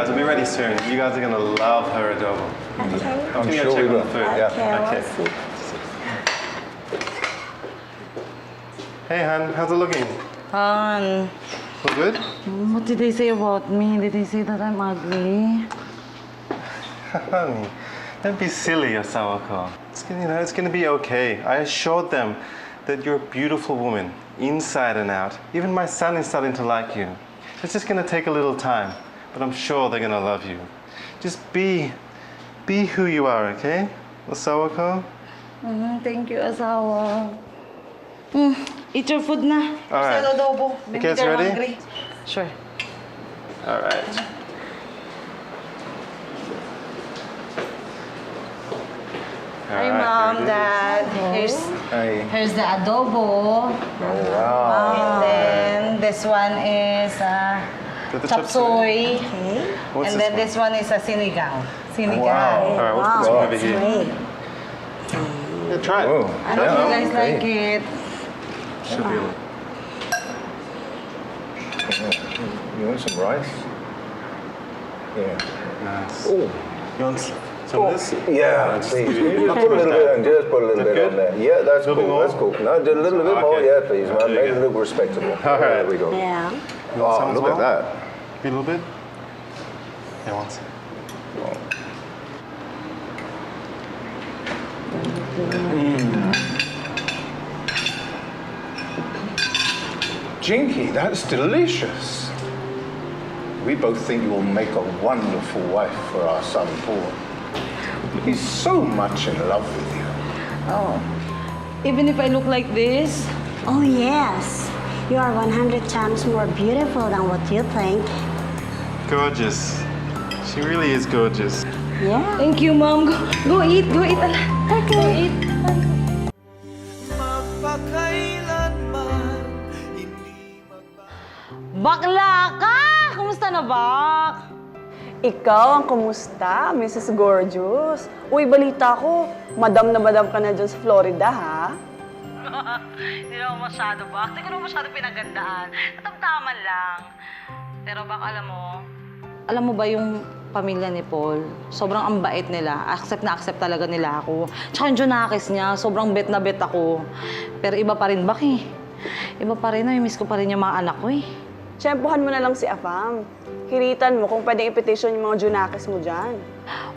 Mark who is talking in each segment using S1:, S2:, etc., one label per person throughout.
S1: guys will be ready soon. You guys are gonna love her adobo.
S2: Okay.
S1: I'm
S3: sure we will.
S1: Food.
S3: Yeah.
S2: Okay,
S1: Okay. Hey, Han, how's it looking?
S4: Han,
S1: All good?
S4: what did they say about me? Did they say that I'm ugly?
S1: Honey, don't be silly, Osawako. It's gonna, you know, it's gonna be okay. I assured them that you're a beautiful woman, inside and out. Even my son is starting to like you. It's just gonna take a little time, but I'm sure they're gonna love you. Just be, be who you are, okay? Osawako?
S4: Mm, thank you, asawa. Mm, eat your food na.
S1: All right.
S4: Sa adobo.
S1: You guys ready?
S4: hungry. Sure.
S1: All right. All
S4: Hi,
S1: right,
S4: Mom,
S1: here it is.
S4: Dad. Here's,
S3: Hey.
S4: here's the adobo.
S3: Oh, wow.
S4: And then this one is uh,
S1: Is the
S4: chop suey.
S2: Okay.
S1: What's
S4: and
S1: this
S4: then this one is a sinigang. Sinigang.
S3: Wow.
S1: All right, we'll put this one over here.
S2: great.
S1: Yeah, try it.
S3: Oh,
S4: I hope you guys
S3: okay.
S4: like it.
S1: Should be.
S3: You want some rice? Yeah.
S1: Nice.
S3: Oh,
S1: You want some of this?
S3: yeah, please. You Just put a little bit on, just put a little
S1: Is that
S3: bit on
S1: good?
S3: there. Yeah, that's cool,
S1: more?
S3: that's cool. No, just a little bit more, yeah, please, man.
S1: There
S3: Make it
S1: go.
S3: look respectable.
S1: All right.
S3: There we go.
S2: Yeah.
S1: You want some
S3: Oh, look
S1: well?
S3: at that.
S1: Be a little bit? Yeah, one second. Mm.
S3: Jinky, that's delicious. We both think you'll make a wonderful wife for our son Paul. He's so much in love with you.
S4: Oh. Even if I look like this,
S2: Oh, yes. You are 100 times more beautiful than what you think.
S1: Gorgeous. She really is gorgeous.
S2: Yeah.
S4: thank you, Mom. Go, go eat, go eat. Okay. Go eat. Bakla ka! Kumusta na, Bak?
S5: Ikaw ang kumusta, Mrs. Gorgeous? Uy, balita ko, madam na madam ka na dyan sa Florida, ha?
S4: Hindi naman masyado, Bak. Hindi ko naman masyado pinagandaan. Natamtaman lang. Pero Bak, alam mo, alam mo ba yung pamilya ni Paul, sobrang ang bait nila. Accept na accept talaga nila ako. Tsaka yung Junakis niya, sobrang bet na bet ako. Pero iba pa rin, Bak eh. Iba pa rin, miss ko pa rin yung mga anak ko eh.
S5: Tsempohan mo na lang si Afam. Hiritan mo kung pwedeng i-petition yung mga Junakis mo dyan.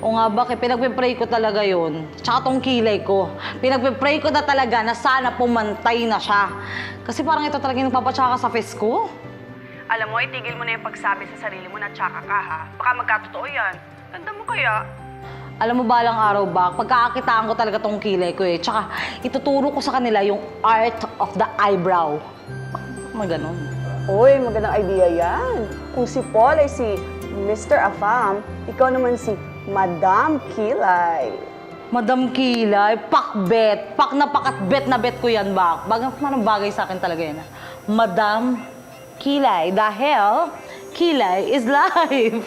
S4: O nga ba, eh, pinagpe-pray ko talaga yon. Tsaka tong kilay ko. Pinagpe-pray ko na talaga na sana pumantay na siya. Kasi parang ito talaga yung nagpapatsaka sa face ko.
S5: Alam mo, itigil mo na yung pagsabi sa sarili mo na tsaka ka, ha? Baka magkatotoo yan. Ganda mo kaya?
S4: Alam mo balang araw ba, pagkakakitaan ko talaga tong kilay ko eh. Tsaka ituturo ko sa kanila yung art of the eyebrow. Mga ganon.
S5: Uy, magandang idea yan. Kung si Paul ay si Mr. Afam, ikaw naman si Madam Kilay.
S4: Madam Kilay, pakbet, pak na pakat bet na bet ko yan ba? Bagang manang bagay sa akin talaga yan. Madam Kilay, dahil Kilay is life.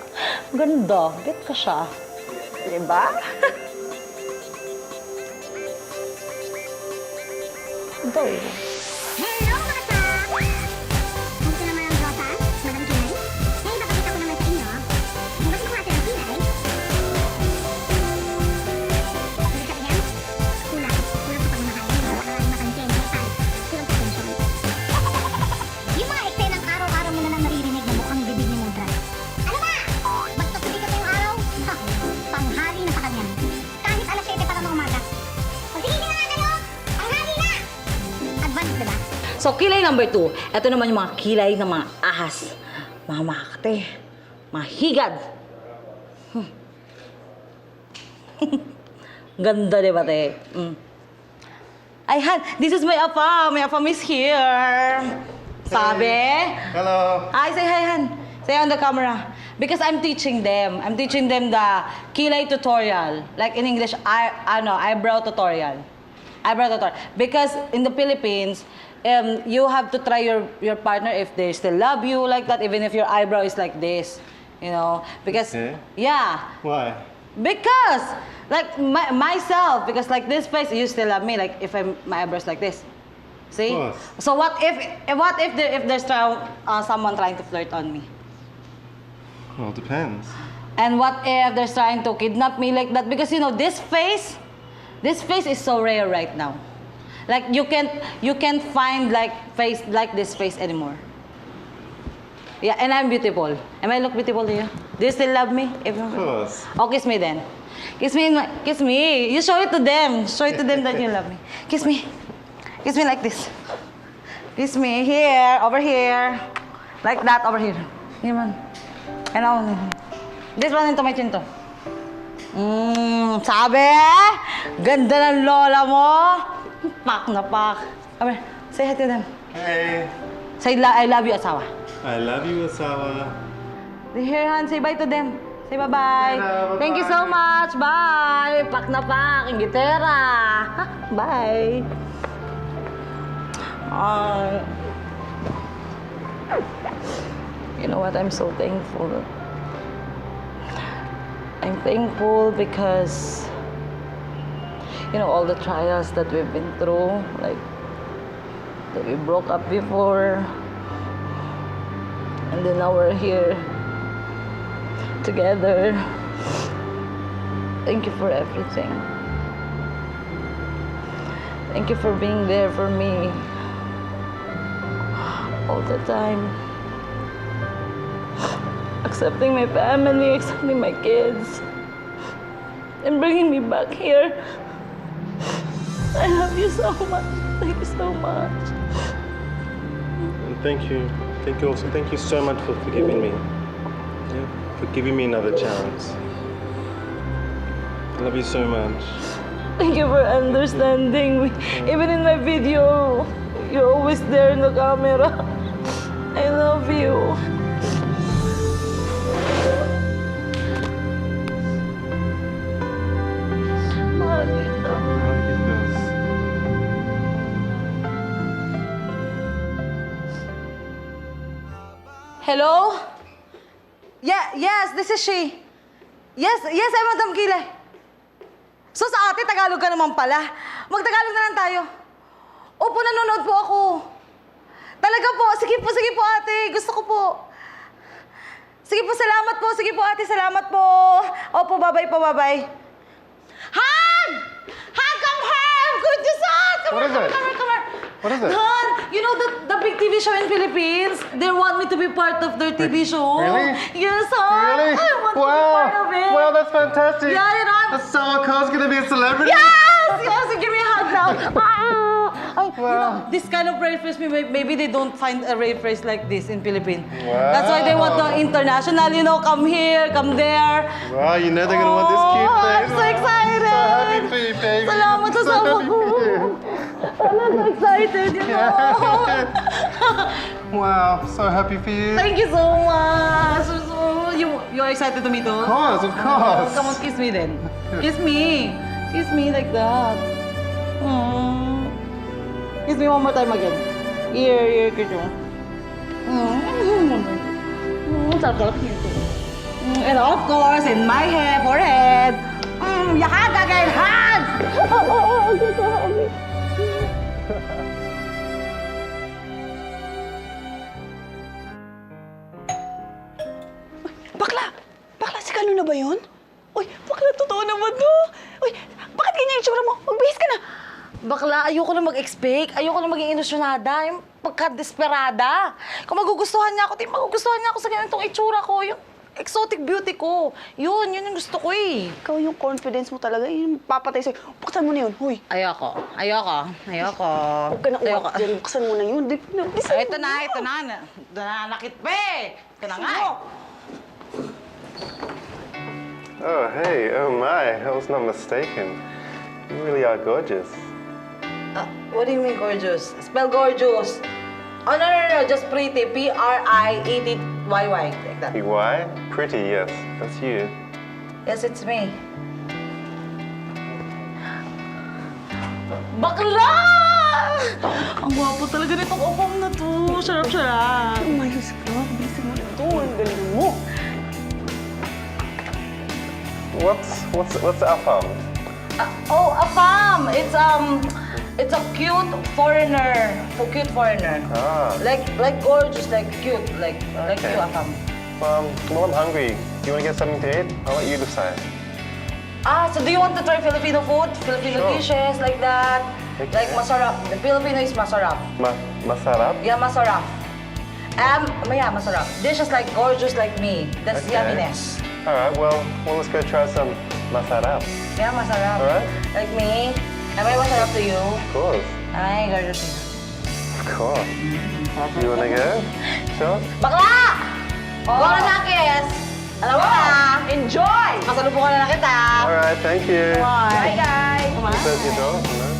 S4: Ganda, bet ka siya.
S5: Diba?
S4: Ito eh. So, kilay number two. Ito naman yung mga kilay ng mga ahas. Mga makakate. Mga higad. Hmm. Ganda, di ba, te? Mm. Ay, Han, this is my apa. My apa is here. Sabi?
S1: Hello.
S4: Hi, say hi, Han. Say on the camera. Because I'm teaching them. I'm teaching them the kilay tutorial. Like in English, I, ano, eyebrow tutorial. Eyebrow tutorial. Because in the Philippines, um, you have to try your, your partner if they still love you like that, even if your eyebrow is like this. You know? Because,
S1: Okay.
S4: yeah.
S1: Why?
S4: Because, like my, myself, because like this face, you still love me. Like if I'm my eyebrows like this, see.
S1: Of course.
S4: So what if what if there, if there's try, uh, someone trying to flirt on me?
S1: Well, it depends.
S4: And what if they're trying to kidnap me like that? Because you know, this face, this face is so rare right now. Like you can't you can't find like face like this face anymore. Yeah, and I'm beautiful. Am I look beautiful to you? Do you still love me? If
S1: Of course.
S4: Oh, kiss me then. Kiss me, in my, kiss me. You show it to them. Show it to them that you love me. Kiss me. Kiss me like this. Kiss me here, over here, like that, over here. Here, man. And now, this one into my chin to. Mmm, sabi? Ganda ng lola mo. Pak na pak. Here, say hi to them.
S1: Hey,
S4: Say, la- I love you, asawa.
S1: I love you, Asawa.
S4: Here, Han, say bye to them. Say bye-bye.
S1: Hello,
S4: Thank you so
S1: bye-bye.
S4: much. Bye. Pak na pak. Ang gitera. Bye. Ay. you know what? I'm so thankful. I'm thankful because, you know, all the trials that we've been through, like, that we broke up before, and then now we're here together. Thank you for everything. Thank you for being there for me all the time. Accepting my family, accepting my kids, and bringing me back here. I love you so much. Thank you so much.
S1: And thank you. Thank you also. Thank you so much for forgiving me. Yeah, for giving me another chance. I love you so much.
S4: Thank you for understanding me. Even in my video, you're always there in the camera. I love you. Hello? Yeah, yes, this is she. Yes, yes, I'm Madam Kile. So sa ate, Tagalog ka naman pala. Magtagalog na lang tayo. Opo, nanonood po ako. Talaga po. Sige po, sige po ate. Gusto ko po. Sige po, salamat po. Sige po ate, salamat po. Opo, babay po, babay. Han! Han, come here! Good to son! Come
S1: What
S4: here,
S1: is
S4: come
S1: it?
S4: here, come here, come here.
S1: What is it?
S4: Han, you know the, the big TV show in Philippines? They want me to be part of their TV show.
S1: Really?
S4: Yes, Han.
S1: Really?
S4: I want to be
S1: Wow!
S4: part of it.
S1: Wow, that's fantastic.
S4: Yeah, you know, I'm-
S1: Asawa Carl's gonna be a celebrity.
S4: Yes! Yes! Give me a hug now. Ah! Ay, you know, this kind of rare phrase, maybe, they don't find a rare phrase like this in Philippines.
S1: Wow.
S4: That's why they want the international, you know, come here, come there.
S1: Wow, you know they're gonna want this cute
S4: Oh. I'm so excited.
S1: So happy for you, baby.
S4: Salamat sa
S1: so
S4: I'm so excited, you know.
S1: wow, so happy for you.
S4: Thank you so much. So, so, you, you're excited to meet too?
S1: Of course, of course.
S4: Come on, kiss me then. Kiss me. Kiss me like that. Mm. Kiss me one more time again. Here, here, kiss me. Mm. Mm, sarap-sarap. Mm, And of course, in my hair, forehead. Mag-expect. Ayoko na maging ilusyonada. Yung pagka-desperada. Kung magugustuhan niya ako, di magugustuhan niya ako sa ganitong itsura ko. Yung exotic beauty ko. Yun, yun yung gusto ko eh.
S5: Ikaw yung confidence mo talaga, yung papatay sa'yo. Buksan mo na yun, huy.
S4: Ayoko. Ayoko. Ayoko.
S5: Huwag ka na
S4: Ayoko.
S5: uwak dyan, buksan mo na yun. Di, di, di,
S4: Ay, ito na, ito na. na- Nananakit pa eh. Ito na nga eh.
S1: Oh, hey, oh my, I was not mistaken. You really are gorgeous.
S4: Uh, what do you mean gorgeous? Spell gorgeous. Oh, no, no, no, just pretty. P-R-I-E-T-Y-Y. Like that.
S1: Why? Pretty, yes, that's you.
S4: Yes, it's me. Bakla! Ang gwapo talaga nitong opong na to. Sarap-sarap.
S5: Umayos ka, bilisan mo na ito. Ang galing mo.
S1: What's what's what's Afam?
S4: Oh, a fam! It's um, it's a cute foreigner. For cute foreigner.
S1: Ah.
S4: Like like gorgeous, like cute, like like
S1: Okay.
S4: you, a fam.
S1: Um, I'm hungry. Do You want to get something to eat? I'll let you decide.
S4: Ah, so do you want to try Filipino food? Filipino
S1: Sure.
S4: dishes like that?
S1: Okay.
S4: Like masarap. The Filipino is masarap.
S1: Ma- masarap?
S4: Yeah, masarap. Um, yeah, masarap. Dishes like gorgeous like me. That's
S1: Okay.
S4: yumminess.
S1: All right, well, well, let's go try some masarap.
S4: Yeah, masarap.
S1: Alright.
S4: Like me. Am I masarap to you?
S1: Of course.
S4: Ay, gorgeous yun.
S1: Of course. You want to go? Sure?
S4: Bakla! Oh. Bakla na, Kes! Alam mo na!
S5: Enjoy!
S4: Kasalubungan na na kita!
S1: All right, thank you.
S4: Bye, guys!
S1: Close your door. No.